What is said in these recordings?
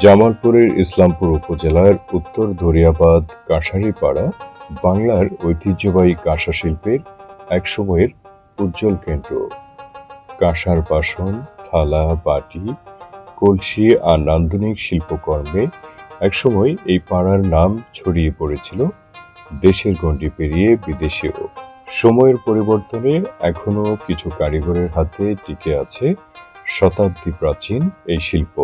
জামালপুরের ইসলামপুর উপজেলার উত্তর দরিয়াবাদ কাঁসারিপাড়া বাংলার ঐতিহ্যবাহী কাঁসা শিল্পের একসময়ের উজ্জ্বল কেন্দ্র। কাঁসার বাসন, থালা, বাটি, কলসি আর নান্দনিক শিল্পকর্মে একসময় এই পাড়ার নাম ছড়িয়ে পড়েছিল। দেশের গণ্ডি পেরিয়ে বিদেশেও। সময়ের পরিবর্তনে এখনও কিছু কারিগরের হাতে টিকে আছে শতাব্দী প্রাচীন এই শিল্প।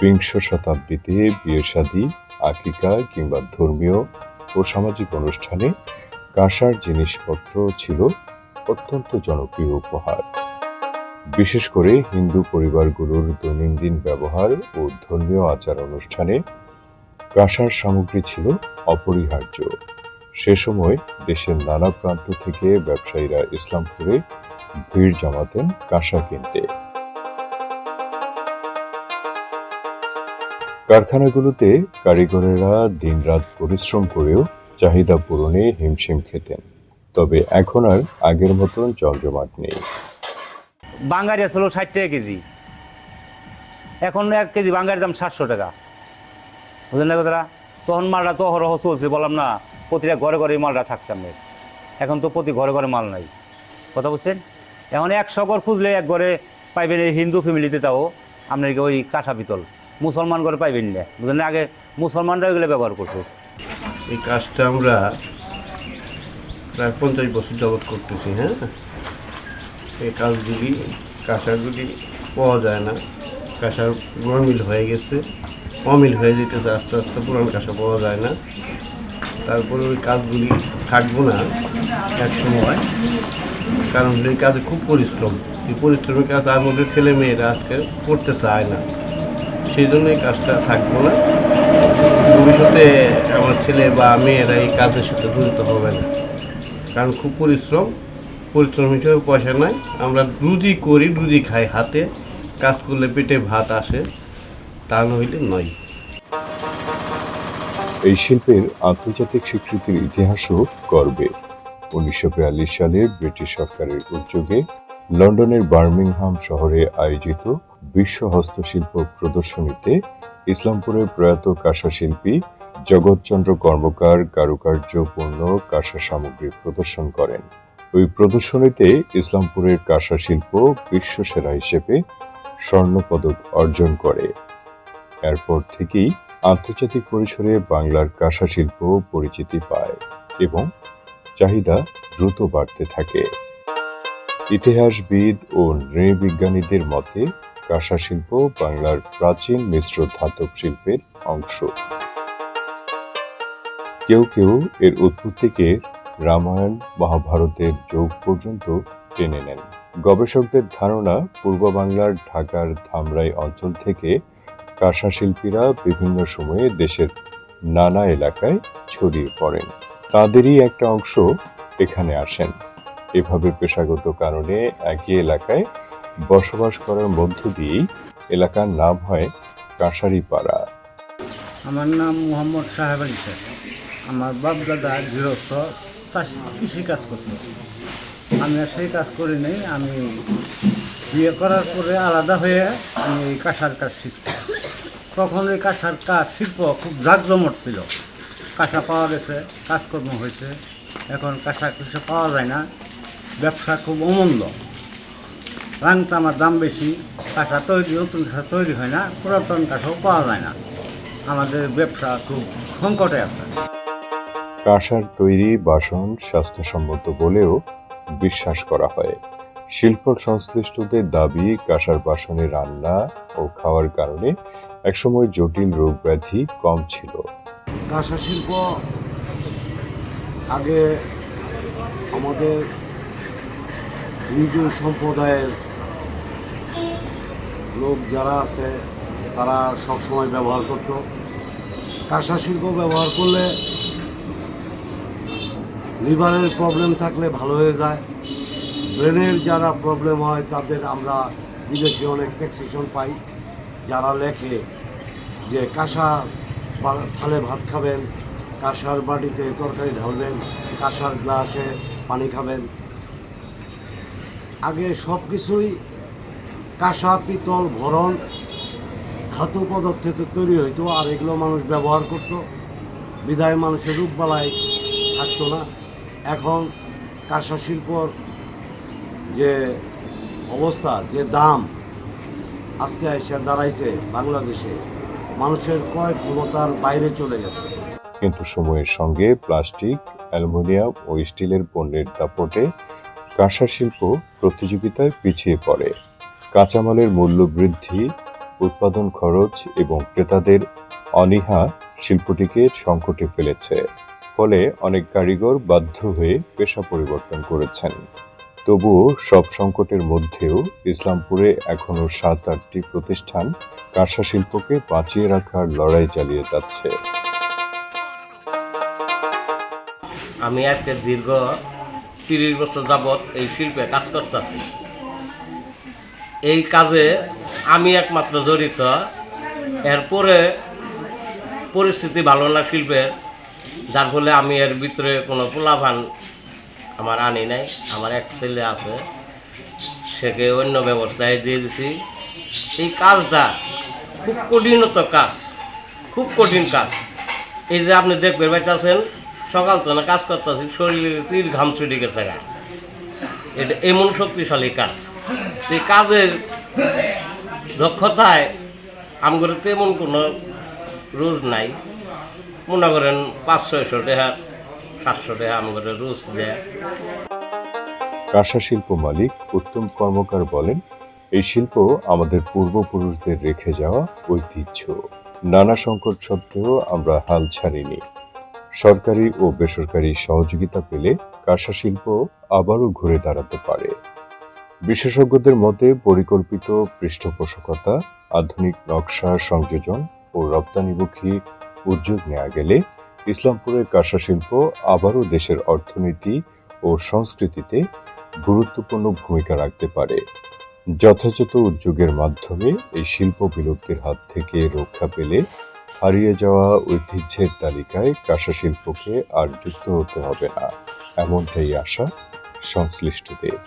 বিংশ শতাব্দীতে বিয়ে আকিকা কিংবা ধর্মীয় ও সামাজিক অনুষ্ঠানে কাঁসার জিনিসপত্র ছিল অত্যন্ত জনপ্রিয় উপহার। বিশেষ করে হিন্দু পরিবারগুলোর দৈনন্দিন ব্যবহার ও ধর্মীয় আচার অনুষ্ঠানে কাঁসার সামগ্রী ছিল অপরিহার্য। সে সময় দেশের নানা প্রান্ত থেকে ব্যবসায়ীরা ইসলামপুরে ভিড় জমাতেন কাঁসা কিনতে। কারখানাগুলোতে কারিগরেরা দিনরাত পরিশ্রম করেও চাহিদা পূরণে হিমশিম খেতেন। তবে এখন আর আগের মতন জমজমাট নেই। বাঙ্গারি আসলো ষাট টাকা কেজি। এখন এক কেজি বাঙ্গারির দাম সাতশো টাকা। বুঝলেন না কথাটা? তখন মালটা তো অহরহ চলছে, বললাম না, প্রতিটা ঘরে ঘরে মালটা থাকতাম এখন তো প্রতি ঘরে ঘরে মাল নাই। কথা বুঝছেন? এখন একশো ঘর খুঁজলে এক ঘরে পাইবেন হিন্দু ফ্যামিলিতে তাও, আপনার ওই কাঁসা পিতল? মুসলমান ঘরে পাইবেন না। বুঝলেন আগে মুসলমানরা এগুলো ব্যবহার করছে। এই কাজটা আমরা প্রায় পঞ্চাশ বছর যাবৎ করতেছি হ্যাঁ? এই কাজগুলি, কাঁসাগুলি পাওয়া যায় না। কাঁসার গরমিল হয়ে গেছে। অমিল হয়ে যেতেছে, আস্তে আস্তে পুরান কাঁসা পাওয়া যায় না। তারপরে ওই কাজগুলি থাকব না এক সময়, কারণ এই কাজে খুব পরিশ্রম। এই পরিশ্রমের কাজ মধ্যে ছেলে মেয়েরা আজকে করতে চায় না। সেই জন্য এই কাজটা থাকব না। ভবিষ্যতে আমার ছেলে বা মেয়েরা এই কাজের সাথে জড়িত হবে না। কারণ খুব পরিশ্রম। পরিশ্রম হিসেবে পয়সা নাই। আমরা রুজি করি, রুজি খাই হাতে। কাজ করলে পেটে ভাত আসে। তা নইলে নয়। এই শিল্পের আন্তর্জাতিক স্বীকৃতির ইতিহাসও গর্বে। উনিশশো বিয়াল্লিশ সালে ব্রিটিশ সরকারের উদ্যোগে লন্ডনের বার্মিংহাম শহরে আয়োজিত বিশ্ব হস্তশিল্প প্রদর্শনীতে ইসলামপুরের প্রয়াত কাঁসা শিল্পী জগৎচন্দ্র কর্মকার কারুকার্যপূর্ণ কাঁসা সামগ্রী প্রদর্শন করেন। ওই প্রদর্শনীতে ইসলামপুরের কাঁসা শিল্প বিশ্বসেরা হিসেবে স্বর্ণপদক অর্জন করে। এরপর থেকেই আন্তর্জাতিক পরিসরে বাংলার কাঁসা শিল্প পরিচিতি পায় এবং চাহিদা দ্রুত বাড়তে থাকে। ইতিহাসবিদ ও নৃবিজ্ঞানীদের মতে কাঁসা শিল্প বাংলার প্রাচীন মিশ্র ধাতব শিল্পের অংশ। কেউ কেউ এর উৎপত্তিকে রামায়ণ, মহাভারতের যুগ পর্যন্ত টেনে নেন। গবেষকদের ধারণা, পূর্ব বাংলার ঢাকার ধামরাই অঞ্চল থেকে কাঁসা শিল্পীরা বিভিন্ন সময়ে দেশের নানা এলাকায় ছড়িয়ে পড়েন। তাদেরই একটা অংশ এখানে আসেন। এভাবে পেশাগত কারণে একই এলাকায় বসবাস করার মধ্য দিয়েই এলাকার নাম হয় কাঁসারিপাড়া। আমার নাম মোহাম্মদ সাহেব আলী শেখ আমার বাপ দাদা গৃহস্থ কৃষি কাজ করতো। আমি আর সেই কাজ করি নাই, আমি বিয়ে করার পরে আলাদা হয়ে আমি এই কাঁসার কাজ শিখছি। তখন এই কাঁসার কাজ শিল্প খুব জাঁকজমট ছিল। কাঁসা পাওয়া গেছে, কাজকর্ম হয়েছে। এখন কাঁসা কিছু পাওয়া যায় না। ব্যবসা খুব অমন্দ রাংতামার দাম বেশি কাঁসা তৈরি নতুন কাঁসা তৈরি হয় না পুরাতন কাঁসাও পাওয়া যায় না। আমাদের ব্যবসা খুব সংকটে আছে। কাঁসার তৈরি বাসন স্বাস্থ্যসম্মত বলেও বিশ্বাস করা হয়। শিল্প সংশ্লিষ্টদের দাবি কাঁসার বাসনে রান্না ও খাওয়ার কারণে একসময় জটিল রোগ ব্যাধি কম ছিল। কাঁসা শিল্প আগে আমাদের হিন্দু সম্প্রদায়ের লোক যারা আছে, তারা সবসময় ব্যবহার করত। কাঁসা শিল্প ব্যবহার করলে লিভারের প্রবলেম থাকলে ভালো হয়ে যায়। ব্রেনের যারা প্রবলেম হয়, তাদের আমরা বিদেশে অনেক ট্যাক্সেশন পাই। যারা লেখে যে কাঁসা থালে ভাত খাবেন, কাঁসার বাটিতে তরকারি ঢালবেন, কাঁসার গ্লাসে পানি খাবেন। আগে সব কিছুই কাঁসা, পিতল, ভরণ, ধাতু পদার্থে তৈরি হইতো, আর এগুলো মানুষ ব্যবহার করতো। বিদায় মানুষের রূপবালায় থাকতো না। এখন কাঁসা শিল্পর যে অবস্থা, যে দাম আজকে এসে দাঁড়াইছে বাংলাদেশে, মানুষের ক্রয় ক্ষমতার বাইরে চলে গেছে। কিন্তু সময়ের সঙ্গে প্লাস্টিক, অ্যালুমিনিয়াম ও স্টিলের পণ্যের দাপটে কাঁসা শিল্প প্রতিযোগিতায় পিছিয়ে পড়ে। কাঁচামালের মূল্য বৃদ্ধি উৎপাদন খরচ এবং ক্রেতাদের অনীহা শিল্পটিকে সংকটে ফেলেছে। ফলে অনেক কারিগর বাধ্য হয়ে পেশা পরিবর্তন করেছেন। তবুও সব সংকটের মধ্যেও ইসলামপুরে এখনও সাত, আটটি প্রতিষ্ঠান কাঁসা শিল্পকে বাঁচিয়ে রাখার লড়াই চালিয়ে যাচ্ছে। আমি আজকে দীর্ঘ তিরিশ বছর যাবৎ এই শিল্পে কাজ করতেছি। এই কাজে আমি একমাত্র জড়িত। এরপরে পরিস্থিতি ভালো না শিল্পের যার ফলে আমি এর ভিতরে কোনো পোলাভান আমার আনি নাই। আমার এক ছেলে আছে, সেকে অন্য ব্যবস্থায় দিয়ে দিছি। এই কাজটা খুব কঠিনত কাজ, খুব কঠিন কাজ। এই যে আপনি দেখবেন পাইতেছেন সকাল তো না কাজ করতেছি শরীরে তীর ঘাম ছুটে গেছে এটা এমন শক্তিশালী কাজ। এই কাজের দক্ষতায় আমগরে তেমন কোনো রোজ নাই। মনে করেন পাঁচ, ছয়শো টাকা, সাতশো টাকা আমগরে রোজ দেয়। কাঁসা শিল্প মালিক উত্তম কর্মকার বলেন, এই শিল্প আমাদের পূর্বপুরুষদের রেখে যাওয়া ঐতিহ্য। নানা সংকট সত্ত্বেও আমরা হাল ছাড়িনি। সরকারি ও বেসরকারি সহযোগিতা পেলে কাঁসা শিল্প আবারও ঘুরে দাঁড়াতে পারে। বিশেষজ্ঞদের মতে পরিকল্পিত পৃষ্ঠপোষকতা, আধুনিক নকশা সংযোজন ও রপ্তানিমুখী উদ্যোগ নেওয়া গেলে ইসলামপুরের কাঁসা শিল্প আবারও দেশের অর্থনীতি ও সংস্কৃতিতে গুরুত্বপূর্ণ ভূমিকা রাখতে পারে। যথাযথ উদ্যোগের মাধ্যমে এই শিল্প বিলুপ্তির হাত থেকে রক্ষা পেলে হারিয়ে যাওয়া ঐতিহ্যের তালিকায় কাঁসা শিল্পকে আর যুক্ত হতে হবে না, এমনটাই আশা সংশ্লিষ্টদের।